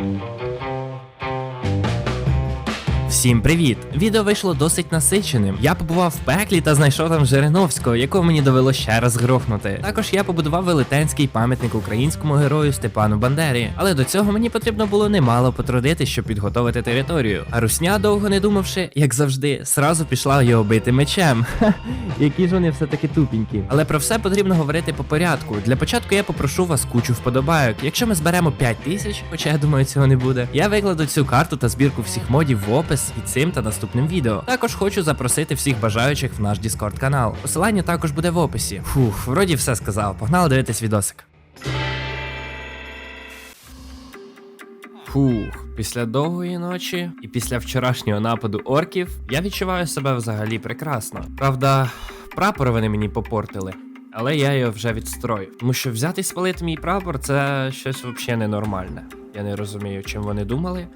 Thank you. Всім привіт! Відео вийшло досить насиченим. Я побував в пеклі та знайшов там Жириновського, якого мені довело ще раз грохнути. Також я побудував велетенський пам'ятник українському герою Степану Бандері. Але до цього мені потрібно було немало потрудитись, щоб підготовити територію. А русня, довго не думавши, як завжди, сразу пішла його бити мечем. Ха, які ж вони все-таки тупенькі. Але про все потрібно говорити по порядку. Для початку я попрошу вас кучу вподобайок. Якщо ми зберемо 5 тисяч, хоча я думаю, цього не буде, я викладу цю карту та збірку всіх модів в опис під цим та наступним відео. Також хочу запросити всіх бажаючих в наш Discord канал. Посилання також буде в описі. Фух, вроді все сказав. Погнали дивитись відосик. Фух, після довгої ночі і після вчорашнього нападу орків я відчуваю себе взагалі прекрасно. Правда, прапор вони мені попортили. Але я його вже відстрою. Тому що взяти і спалити мій прапор це щось взагалі ненормальне. Я не розумію, чим вони думали.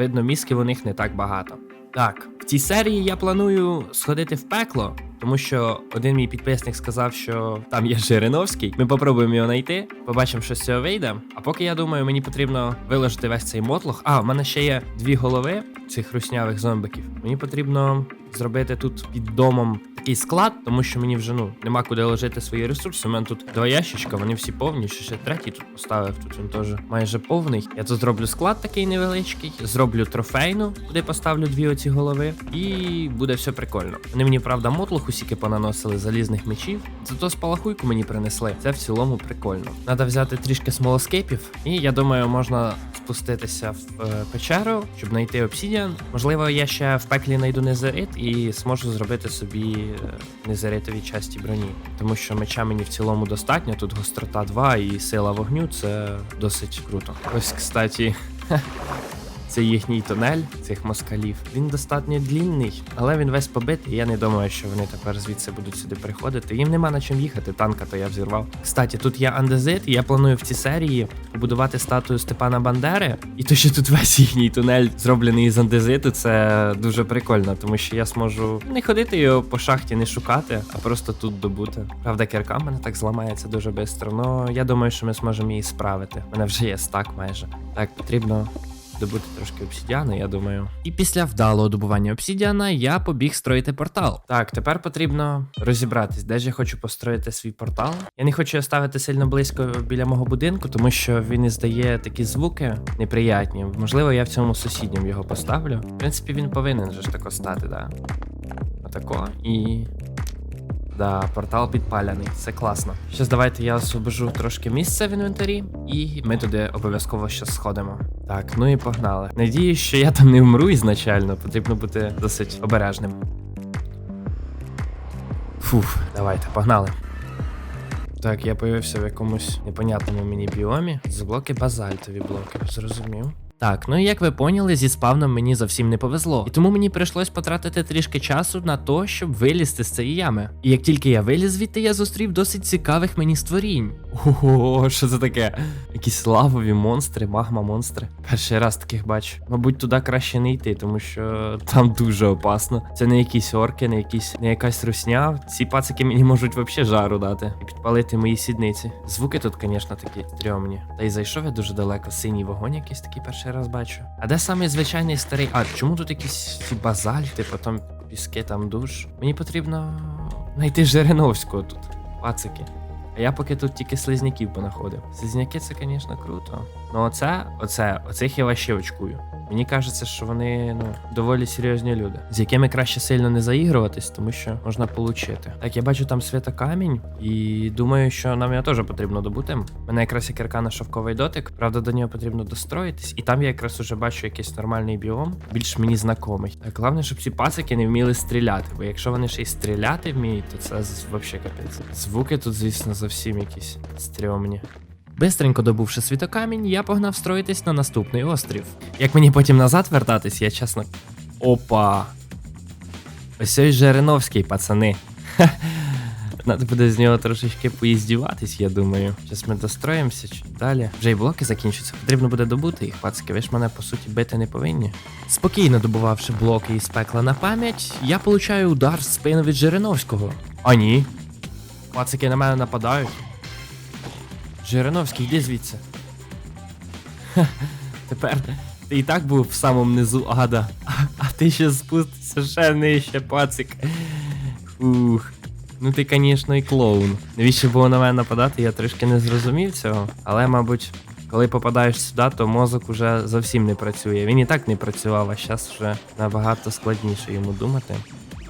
Видно, мізків у них не так багато. Так, в цій серії я планую сходити в пекло, тому що один мій підписник сказав, що там є Жириновський. Ми попробуємо його знайти, побачимо, що з цього вийде. А поки я думаю, мені потрібно виложити весь цей мотлох. А, в мене ще є дві голови цих руснявих зомбиків. Мені потрібно зробити тут під домом такий склад, тому що мені вже ну нема куди ложити свої ресурси. У мене тут два ящичка, вони всі повні. Ще ще третій тут поставив. Тут він теж майже повний. Я тут зроблю склад такий невеличкий, зроблю трофейну, куди поставлю дві оці голови, і буде все прикольно. Вони мені правда мотлуху сіки понаносили залізних мечів. Зато спалахуйку мені принесли. Це в цілому прикольно. Надо взяти трішки смолоскейпів, і я думаю, можна спуститися в е, печеру, щоб знайти обсідіан. Можливо, я ще в пеклі знайду незерит і зможу зробити собі е, незеритові часті броні. Тому що меча мені в цілому достатньо. Тут гострота 2 і сила вогню це досить круто. Ось, кстати. Це їхній тунель цих москалів. Він достатньо длінний, але він весь побитий. Я не думаю, що вони тепер звідси будуть сюди приходити. Їм нема на чим їхати. Танка то я взірвав. Кстати, тут є андезит, і я планую в цій серії побудувати статую Степана Бандери. І то, що тут весь їхній тунель зроблений із андезиту, це дуже прикольно, тому що я зможу не ходити його по шахті, не шукати, а просто тут добути. Правда, кірка в мене так зламається дуже швидко, але я думаю, що ми зможемо її справити. У мене вже є стак майже. Так, потрібно добути трошки обсідіану, я думаю. І після вдалого добування обсідіана я побіг строїти портал. Так, тепер потрібно розібратись, де ж я хочу построїти свій портал. Я не хочу його ставити сильно близько біля мого будинку, тому що він іздає такі звуки неприятні. Можливо, я в цьому сусідньому його поставлю. В принципі, він повинен же ж тако стати, да. Отако. І. Да, портал підпаляний, це класно. Щас давайте я освобожу трошки місця в інвентарі, і ми туди обов'язково щас сходимо. Так, ну і погнали. Надіюсь, що я там не вмру ізначально, потрібно бути досить обережним. Фух, давайте, погнали. Так, я появився в якомусь непонятному мені біомі. З блоки базальтові блоки, зрозумів. Так, ну і як ви поняли, зі спавном мені зовсім не повезло. І тому мені прийшлось потратити трішки часу на то, щоб вилізти з цієї ями. І як тільки я виліз звідти, я зустрів досить цікавих мені створінь. Ого, що це таке? Якісь лавові монстри, магма монстри. Перший раз таких бачу. Мабуть, туди краще не йти, тому що там дуже опасно. Це не якісь орки, не якісь не якась русня. Ці пацики мені можуть взагалі жару дати і підпалити мої сідниці. Звуки тут, звісно, такі стрьомні. Та й зайшов я дуже далеко. Синій вогонь якийсь такий перший раз бачу. А де самий звичайний старий? А чому тут якісь ці базальти, потім піски там душ? Мені потрібно знайти Жириновського тут. Пацики. А я поки тут тільки слизняків понаходив. Слизняки це, звісно, круто. Ну оце, оце, оцих я ваще очкую. Мені кажеться, що вони ну доволі серйозні люди, з якими краще сильно не заігруватись, тому що можна получити. Так, я бачу там святокамінь, і думаю, що нам його теж потрібно добути. Мене якраз є кірка на шовковий дотик. Правда, до нього потрібно достроїтись, і там я якраз уже бачу якийсь нормальний біом, більш мені знайомий. Так, головне, щоб ці пацики не вміли стріляти, бо якщо вони ще й стріляти вміють, то це взагалі капець. Звуки тут, звісно, зовсім якісь стрьомні. Бистренько добувши світокамінь, я погнав строїтись на наступний острів. Як мені потім назад вертатись, я чесно. Опа! Ось ось Жириновський, пацани. Ха. Надо буде з нього трошечки поїздіватись, я думаю. Зараз ми достроїмося чи далі. Вже й блоки закінчаться. Потрібно буде добути їх, пацики. Ви ж мене по суті бити не повинні. Спокійно добувавши блоки із пекла на пам'ять, я получаю удар спину від Жириновського. А ні. Пацики на мене нападають. Жириновський, йди звідси. Тепер ти і так був в самому низу ада, а, а ти ще спустишся ще нижче, пацик. Ух. Ну ти, звісно, і клоун. Навіщо було на мене нападати, я трішки не зрозумів цього. Але, мабуть, коли попадаєш сюди, то мозок уже зовсім не працює. Він і так не працював, а зараз вже набагато складніше йому думати.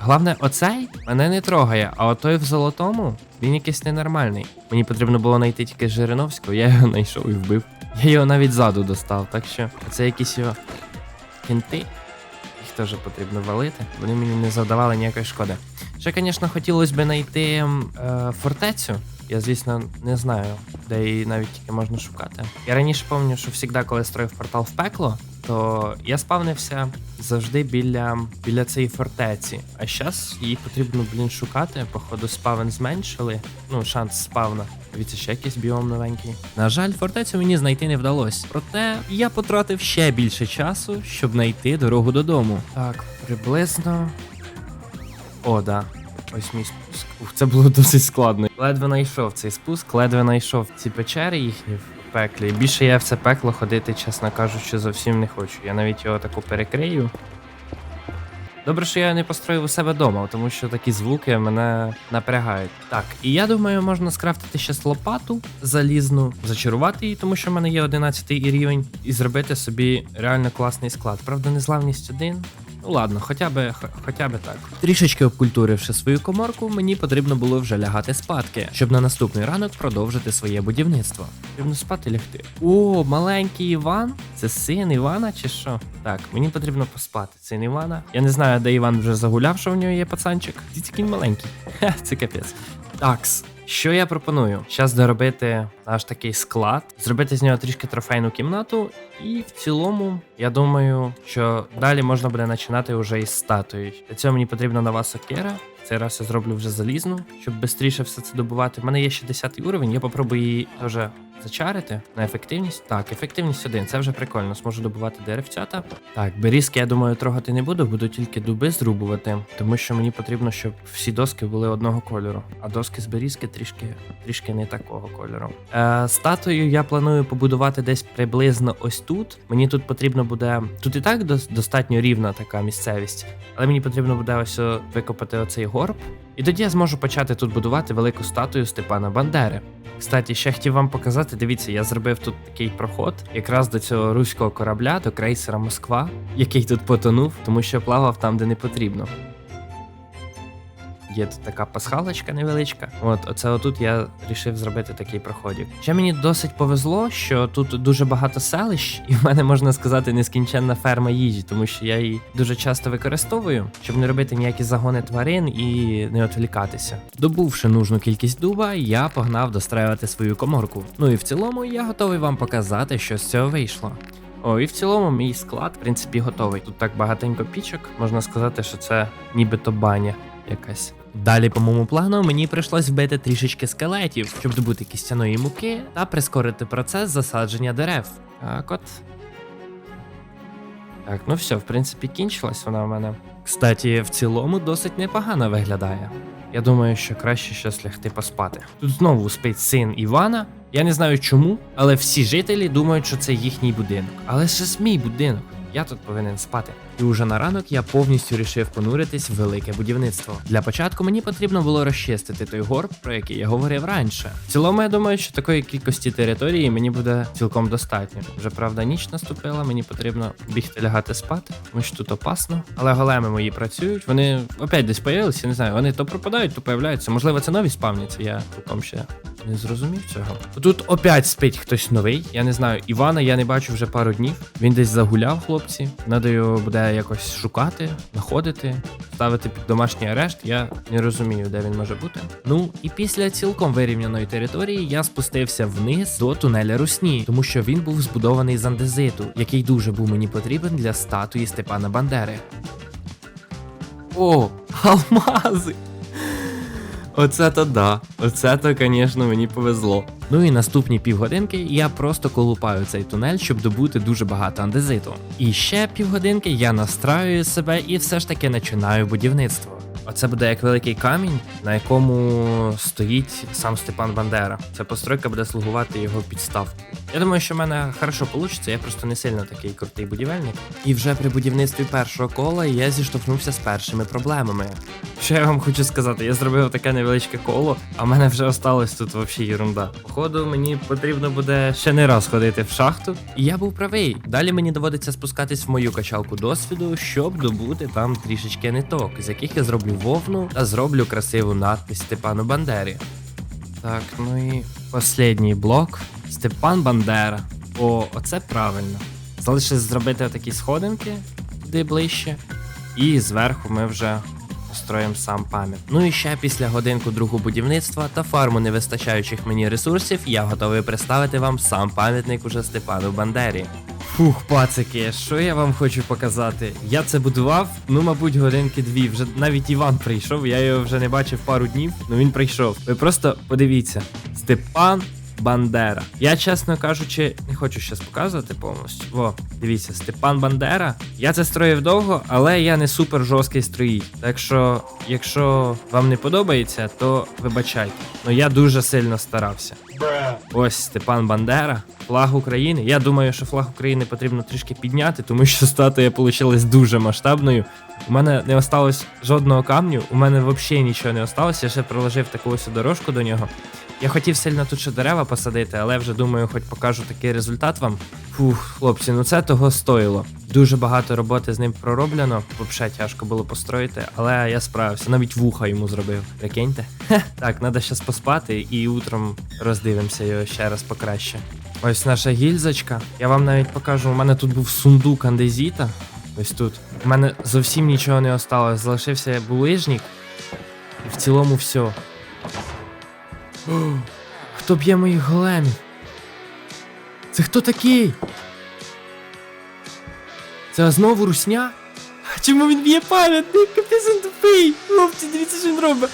Головне, оцей мене не трогає, а отой в золотому він якийсь ненормальний. Мені потрібно було знайти тільки Жириновського, я його знайшов і вбив. Я його навіть ззаду достав, так що це якісь його кінти. Їх теж потрібно валити. Вони мені не завдавали ніякої шкоди. Ще, звісно, хотілося б знайти е, фортецю. Я, звісно, не знаю, де її навіть тільки можна шукати. Я раніше пам'ятаю, що завжди, коли строїв портал в пекло, то я спавнився завжди біля, біля цієї фортеці. А зараз її потрібно, блін, шукати. Походу, спавен зменшили. Ну, шанс спавна. Дивіться, ще якийсь біом новенький. На жаль, фортецю мені знайти не вдалося. Проте я потратив ще більше часу, щоб знайти дорогу додому. Так, приблизно. О, да. Ось мій спуск. Ух, це було досить складно. Ледве знайшов цей спуск, ледве знайшов ці печери їхні пеклі. Більше я в це пекло ходити, чесно кажучи, зовсім не хочу. Я навіть його таку перекрию. Добре, що я не построїв у себе вдома, тому що такі звуки мене напрягають. Так, і я думаю, можна скрафтити ще лопату залізну, зачарувати її, тому що в мене є 11 рівень, і зробити собі реально класний склад. Правда, незламність один. Ну ладно, хоча б, хоча б так. Трішечки обкультуривши свою коморку, мені потрібно було вже лягати спадки, щоб на наступний ранок продовжити своє будівництво. Потрібно спати лягти. О, маленький Іван? Це син Івана чи що? Так, мені потрібно поспати. Син Івана. Я не знаю, де Іван вже загуляв, що в нього є пацанчик. Тільки маленький. Ха, це капець. Такс. Що я пропоную? Зараз доробити наш такий склад, зробити з нього трішки трофейну кімнату, і в цілому, я думаю, що далі можна буде починати вже із статуї. Для цього мені потрібна нова сокера. Цей раз я зроблю вже залізну, щоб швидше все це добувати. У мене є ще 10 уровень, я попробую її теж зачарити на ефективність. Так, ефективність 1, це вже прикольно. Зможу добувати деревцята. Так, берізки, я думаю, трогати не буду, буду тільки дуби зрубувати, тому що мені потрібно, щоб всі доски були одного кольору, а доски з берізки трішки, трішки не такого кольору. Е, статую я планую побудувати десь приблизно ось тут. Мені тут потрібно буде. Тут і так достатньо рівна така місцевість, але мені потрібно буде ось викопати оцей горб. І тоді я зможу почати тут будувати велику статую Степана Бандери. Кстати, ще хотів вам показати, дивіться, я зробив тут такий проход якраз до цього руського корабля, до крейсера Москва, який тут потонув, тому що плавав там, де не потрібно. Є тут така пасхалочка невеличка. От, оце отут я вирішив зробити такий проходик. Ще мені досить повезло, що тут дуже багато селищ, і в мене можна сказати нескінченна ферма їжі, тому що я її дуже часто використовую, щоб не робити ніякі загони тварин і не відволікатися. Добувши нужну кількість дуба, я погнав достраювати свою коморку. Ну і в цілому я готовий вам показати, що з цього вийшло. О, і в цілому мій склад, в принципі, готовий. Тут так багатенько пічок, можна сказати, що це нібито баня якась. Далі, по моєму плану, мені прийшлось вбити трішечки скелетів, щоб добути кістяної муки та прискорити процес засадження дерев. Так от. Так, ну все, в принципі, кінчилась вона в мене. Кстати, в цілому досить непогано виглядає. Я думаю, що краще щось лягти поспати. Тут знову спить син Івана. Я не знаю чому, але всі жителі думають, що це їхній будинок. Але це ж мій будинок. Я тут повинен спати. І уже на ранок я повністю рішив понуритись в велике будівництво. Для початку мені потрібно було розчистити той горб, про який я говорив раніше. В цілому я думаю, що такої кількості території мені буде цілком достатньо. Вже правда, ніч наступила, мені потрібно бігти лягати спати, тому що тут опасно. Але големи мої працюють. Вони опять десь появилися, не знаю. Вони то пропадають, то появляються. Можливо, це нові спавняться. Я цілком ще не зрозумів цього. Тут опять спить хтось новий. Я не знаю, Івана я не бачу вже пару днів. Він десь загуляв, хлопці. Надо його буде якось шукати, знаходити, ставити під домашній арешт. Я не розумію, де він може бути. Ну і після цілком вирівняної території я спустився вниз до тунеля Русні, тому що він був збудований з андезиту, який дуже був мені потрібен для статуї Степана Бандери. О, алмази! Оце то да. Оце то, звісно, мені повезло. Ну і наступні півгодинки я просто колупаю цей тунель, щоб добути дуже багато андезиту. І ще півгодинки я настраюю себе і все ж таки починаю будівництво. Оце буде як великий камінь, на якому стоїть сам Степан Бандера. Ця постройка буде слугувати його підставкою. Я думаю, що в мене хорошо вийде, я просто не сильно такий крутий будівельник. І вже при будівництві першого кола я зіштовхнувся з першими проблемами. Що я вам хочу сказати, я зробив таке невеличке коло, а в мене вже осталось тут взагалі ерунда. Походу, мені потрібно буде ще не раз ходити в шахту. І я був правий. Далі мені доводиться спускатись в мою качалку досвіду, щоб добути там трішечки ниток, з яких я зроблю вовну та зроблю красиву надпись Степану Бандері. Так, ну і останній блок. Степан Бандера. О, оце правильно. Залишилось зробити такі сходинки туди ближче. І зверху ми вже построїмо сам пам'ят. Ну і ще після годинку другу будівництва та фарму невистачаючих мені ресурсів, я готовий представити вам сам пам'ятник уже Степану Бандері. Фух, пацики, що я вам хочу показати? Я це будував, ну, мабуть, годинки дві. Вже навіть Іван прийшов, я його вже не бачив пару днів, ну він прийшов. Ви просто подивіться: Степан Бандера. Я, чесно кажучи, не хочу щас показувати повністю. Во, дивіться, Степан Бандера. Я це строїв довго, але я не супер жорсткий строїть. Так що, якщо вам не подобається, то вибачайте. Ну я дуже сильно старався. Ось Степан Бандера, флаг України. Я думаю, що флаг України потрібно трішки підняти, тому що статуя вийшла дуже масштабною. У мене не осталось жодного камню, у мене взагалі нічого не осталось. Я ще проложив таку ось дорожку до нього. Я хотів сильно тут ще дерева посадити, але вже думаю, хоч покажу такий результат вам. Фух, хлопці, ну це того стоїло. Дуже багато роботи з ним пророблено. Взагалі тяжко було построїти, але я справився. Навіть вуха йому зробив. Прикиньте. Так, треба зараз поспати і утром роздивимося його ще раз покраще. Ось наша гільзочка. Я вам навіть покажу. У мене тут був сундук андезіта. Ось тут. У мене зовсім нічого не осталось. Залишився булижник. І в цілому все. Хто б'є моїх големів? Це хто такий? Це знову русня? Чому він б'є пам'ятник? Капець тупий! Хлопці, дивіться, що він робить.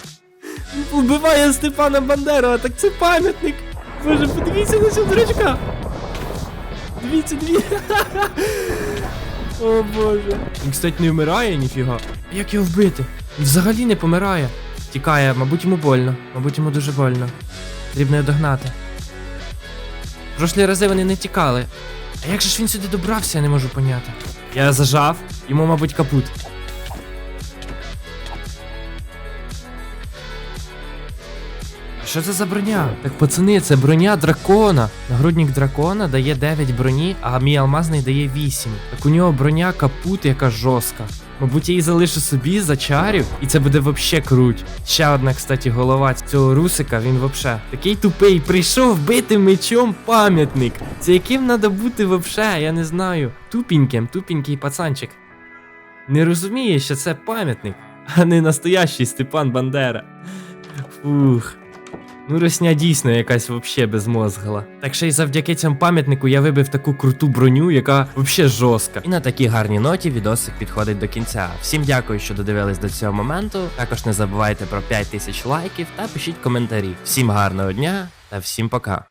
Він Вбиває Степана Бандеру, а так це пам'ятник. Боже, подивіться на цього дурачка. Дивіться, дивіться. О боже. Він, кстати, не вмирає, ніфіга. Як його вбити? Він взагалі не помирає. Тікає, мабуть, йому больно. Мабуть, йому дуже больно. Потрібно його догнати. Прошлі рази вони не тікали. А як же ж він сюди добрався, я не можу поняти. Я зажав, йому, мабуть, капут. А Що це за броня? Так, пацани, це броня дракона. Нагрудник дракона дає 9 броні, а мій алмазний дає 8. Так у нього броня капут, яка жорстка. Мабуть, я її залишу собі, зачарю, і це буде вообще круть. Ще одна, кстати, голова цього русика, він вообще такий тупий, прийшов бити мечом пам'ятник. Це яким треба бути вообще, я не знаю. Тупеньким, тупенький пацанчик. Не розуміє, що це пам'ятник, а не настоящий Степан Бандера. Фух. Ну, росня дійсно якась вообще безмозгла. Так ще й завдяки цьому пам'ятнику я вибив таку круту броню, яка вообще жорстка. І на такій гарній ноті відосик підходить до кінця. Всім дякую, що додивились до цього моменту. Також не забувайте про 5000 лайків та пишіть коментарі. Всім гарного дня та всім пока.